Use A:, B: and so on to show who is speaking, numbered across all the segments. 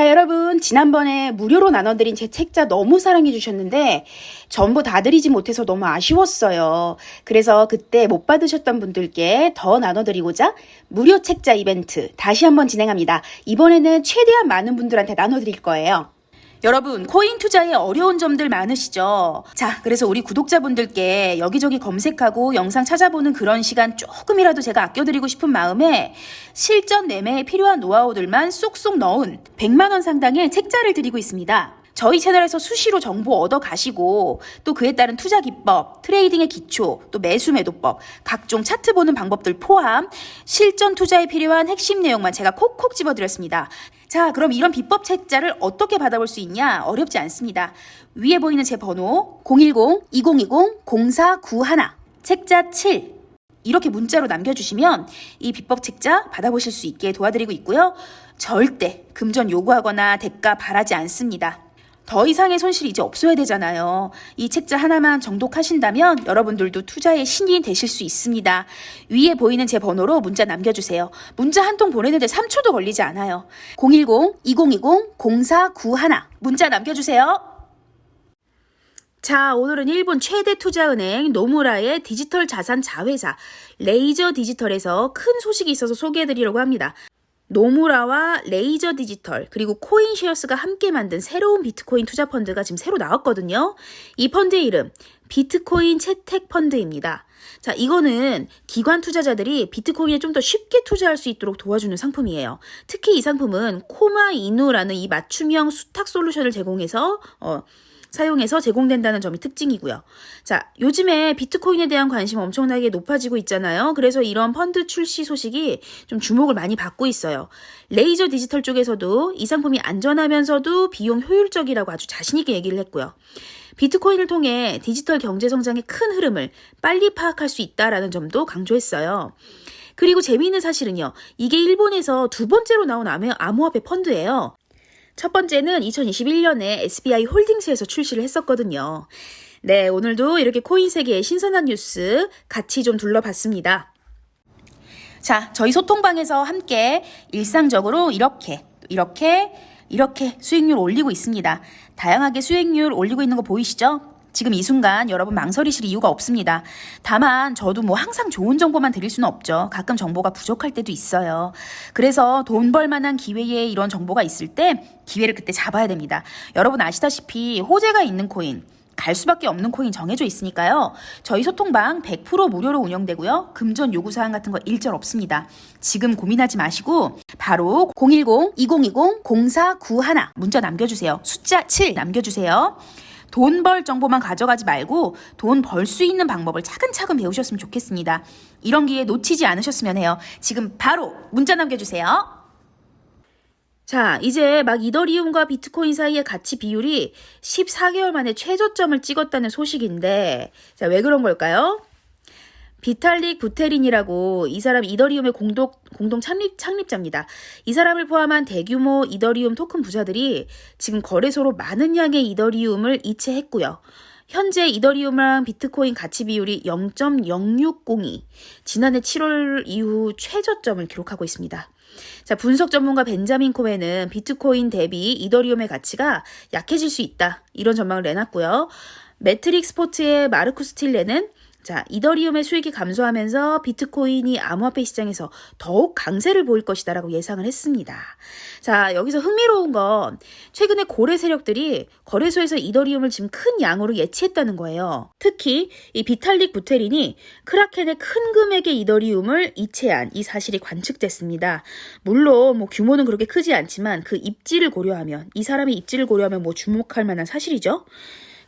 A: 자, 여러분, 지난번에 무료로 나눠드린 제 책자 너무 사랑해주셨는데, 전부 다 드리지 못해서 너무 아쉬웠어요. 그래서 그때 못 받으셨던 분들께 더 나눠드리고자 무료 책자 이벤트 다시 한번 진행합니다. 이번에는 최대한 많은 분들한테 나눠드릴 거예요. 여러분, 코인 투자에 어려운 점들 많으시죠? 자, 그래서 우리 구독자분들께 여기저기 검색하고 영상 찾아보는 그런 시간 조금이라도 제가 아껴드리고 싶은 마음에 실전 매매에 필요한 노하우들만 쏙쏙 넣은 100만원 상당의 책자를 드리고 있습니다. 저희 채널에서 수시로 정보 얻어 가시고 또 그에 따른 투자 기법, 트레이딩의 기초, 또 매수 매도법, 각종 차트 보는 방법들 포함 실전 투자에 필요한 핵심 내용만 제가 콕콕 집어드렸습니다. 자, 그럼 이런 비법 책자를 어떻게 받아볼 수 있냐? 어렵지 않습니다. 위에 보이는 제 번호 010-2020-0491 책자 7 이렇게 문자로 남겨주시면 이 비법 책자 받아보실 수 있게 도와드리고 있고요. 절대 금전 요구하거나 대가 바라지 않습니다. 더 이상의 손실이 이제 없어야 되잖아요. 이 책자 하나만 정독하신다면 여러분들도 투자의 신이 되실 수 있습니다. 위에 보이는 제 번호로 문자 남겨주세요. 문자 한 통 보내는데 3초도 걸리지 않아요. 010-2020-0491 문자 남겨주세요. 자, 오늘은 일본 최대 투자은행 노무라의 디지털 자산 자회사 레이저 디지털에서 큰 소식이 있어서 소개해드리려고 합니다. 노무라와 레이저 디지털 그리고 코인쉐어스가 함께 만든 새로운 비트코인 투자 펀드가 지금 새로 나왔거든요. 이 펀드의 이름 비트코인 채택 펀드입니다. 자, 이거는 기관 투자자들이 비트코인에 좀 더 쉽게 투자할 수 있도록 도와주는 상품이에요. 특히 이 상품은 코마 이누라는 이 맞춤형 수탁 솔루션을 제공해서 어, 사용해서 제공된다는 점이 특징이고요. 자, 요즘에 비트코인에 대한 관심 엄청나게 높아지고 있잖아요. 그래서 이런 펀드 출시 소식이 좀 주목을 많이 받고 있어요. 레이저 디지털 쪽에서도 이 상품이 안전하면서도 비용 효율적이라고 아주 자신있게 얘기를 했고요. 비트코인을 통해 디지털 경제 성장의 큰 흐름을 빨리 파악할 수 있다라는 점도 강조했어요. 그리고 재미있는 사실은요. 이게 일본에서 두 번째로 나온 암호- 암호화폐 펀드예요. 첫 번째는 2021년에 SBI 홀딩스에서 출시를 했었거든요. 네, 오늘도 이렇게 코인 세계의 신선한 뉴스 같이 좀 둘러봤습니다. 자, 저희 소통방에서 함께 일상적으로 이렇게, 이렇게, 이렇게 수익률 올리고 있습니다. 다양하게 수익률 올리고 있는 거 보이시죠? 지금 이 순간 여러분 망설이실 이유가 없습니다. 다만 저도 뭐 항상 좋은 정보만 드릴 수는 없죠. 가끔 정보가 부족할 때도 있어요. 그래서 돈 벌 만한 기회에 이런 정보가 있을 때 기회를 그때 잡아야 됩니다. 여러분 아시다시피 호재가 있는 코인 갈 수밖에 없는 코인 정해져 있으니까요. 저희 소통방 100% 무료로 운영되고요. 금전 요구사항 같은 거 일절 없습니다. 지금 고민하지 마시고 바로 010-2020-0491 문자 남겨주세요. 숫자 7 남겨주세요. 돈 벌 정보만 가져가지 말고 돈 벌 수 있는 방법을 차근차근 배우셨으면 좋겠습니다. 이런 기회 놓치지 않으셨으면 해요. 지금 바로 문자 남겨주세요. 자, 이제 막 이더리움과 비트코인 사이의 가치 비율이 14개월 만에 최저점을 찍었다는 소식인데, 자, 왜 그런 걸까요? 비탈릭 부테린이라고 이 사람 이더리움의 공동, 공동 창립, 창립자입니다. 이 사람을 포함한 대규모 이더리움 토큰 부자들이 지금 거래소로 많은 양의 이더리움을 이체했고요. 현재 이더리움랑 비트코인 가치 비율이 0.0602, 지난해 7월 이후 최저점을 기록하고 있습니다. 자, 분석 전문가 벤자민 코멘은 비트코인 대비 이더리움의 가치가 약해질 수 있다. 이런 전망을 내놨고요. 매트릭 스포츠의 마르쿠 스 틸레는 자, 이더리움의 수익이 감소하면서 비트코인이 암호화폐 시장에서 더욱 강세를 보일 것이다라고 예상을 했습니다. 자, 여기서 흥미로운 건 최근에 고래 세력들이 거래소에서 이더리움을 지금 큰 양으로 예치했다는 거예요. 특히 이 비탈릭 부테린이 크라켄의 큰 금액의 이더리움을 이체한 이 사실이 관측됐습니다. 물론 뭐 규모는 그렇게 크지 않지만 그 입지를 고려하면 이 사람의 입지를 고려하면 뭐 주목할 만한 사실이죠.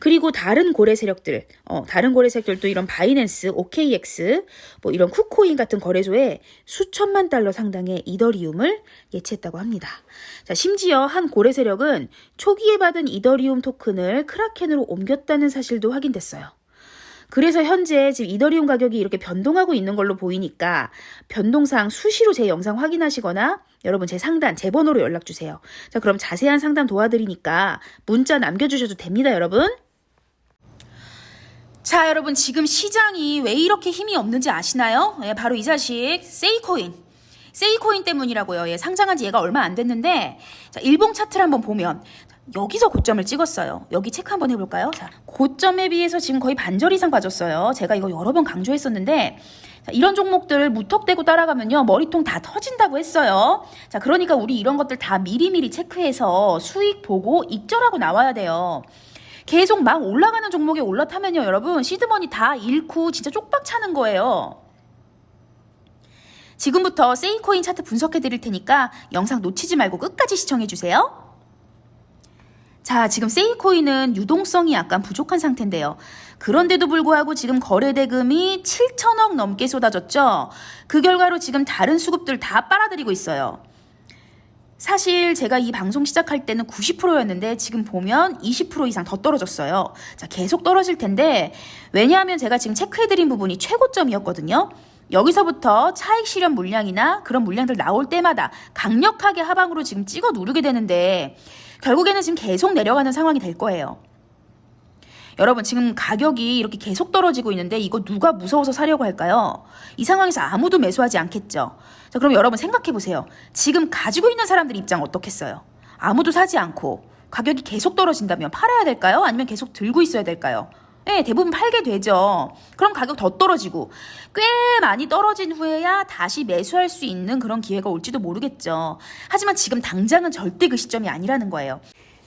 A: 그리고 다른 고래 세력들, 어, 다른 고래 세력들도 이런 바이낸스, OKX, 뭐 이런 쿠코인 같은 거래소에 수천만 달러 상당의 이더리움을 예치했다고 합니다. 자, 심지어 한 고래 세력은 초기에 받은 이더리움 토큰을 크라켄으로 옮겼다는 사실도 확인됐어요. 그래서 현재 지금 이더리움 가격이 이렇게 변동하고 있는 걸로 보이니까 변동상 수시로 제 영상 확인하시거나 여러분 제 상단 제 번호로 연락 주세요. 자, 그럼 자세한 상담 도와드리니까 문자 남겨 주셔도 됩니다, 여러분. 자, 여러분 지금 시장이 왜 이렇게 힘이 없는지 아시나요? 예, 바로 이 자식 세이코인. 세이코인 때문이라고요. 예, 상장한 지 얘가 얼마 안 됐는데 자, 일봉 차트를 한번 보면 여기서 고점을 찍었어요. 여기 체크 한번 해볼까요? 자, 고점에 비해서 지금 거의 반절 이상 빠졌어요. 제가 이거 여러 번 강조했었는데 자, 이런 종목들을 무턱대고 따라가면요 머리통 다 터진다고 했어요. 자, 그러니까 우리 이런 것들 다 미리미리 체크해서 수익 보고 익절하고 나와야 돼요. 계속 막 올라가는 종목에 올라타면요, 여러분 시드머니 다 잃고 진짜 쪽박 차는 거예요. 지금부터 세이코인 차트 분석해 드릴 테니까 영상 놓치지 말고 끝까지 시청해 주세요. 자, 지금 세이코인은 유동성이 약간 부족한 상태인데요. 그런데도 불구하고 지금 거래 대금이 7천억 넘게 쏟아졌죠. 그 결과로 지금 다른 수급들 다 빨아들이고 있어요. 사실 제가 이 방송 시작할 때는 90%였는데 지금 보면 20% 이상 더 떨어졌어요. 자, 계속 떨어질 텐데 왜냐하면 제가 지금 체크해드린 부분이 최고점이었거든요. 여기서부터 차익 실현 물량이나 그런 물량들 나올 때마다 강력하게 하방으로 지금 찍어 누르게 되는데 결국에는 지금 계속 내려가는 상황이 될 거예요. 여러분 지금 가격이 이렇게 계속 떨어지고 있는데 이거 누가 무서워서 사려고 할까요? 이 상황에서 아무도 매수하지 않겠죠. 자 그럼 여러분 생각해 보세요. 지금 가지고 있는 사람들 입장 어떻겠어요? 아무도 사지 않고 가격이 계속 떨어진다면 팔아야 될까요? 아니면 계속 들고 있어야 될까요? 네, 대부분 팔게 되죠. 그럼 가격 더 떨어지고 꽤 많이 떨어진 후에야 다시 매수할 수 있는 그런 기회가 올지도 모르겠죠. 하지만 지금 당장은 절대 그 시점이 아니라는 거예요.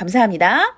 A: 감사합니다.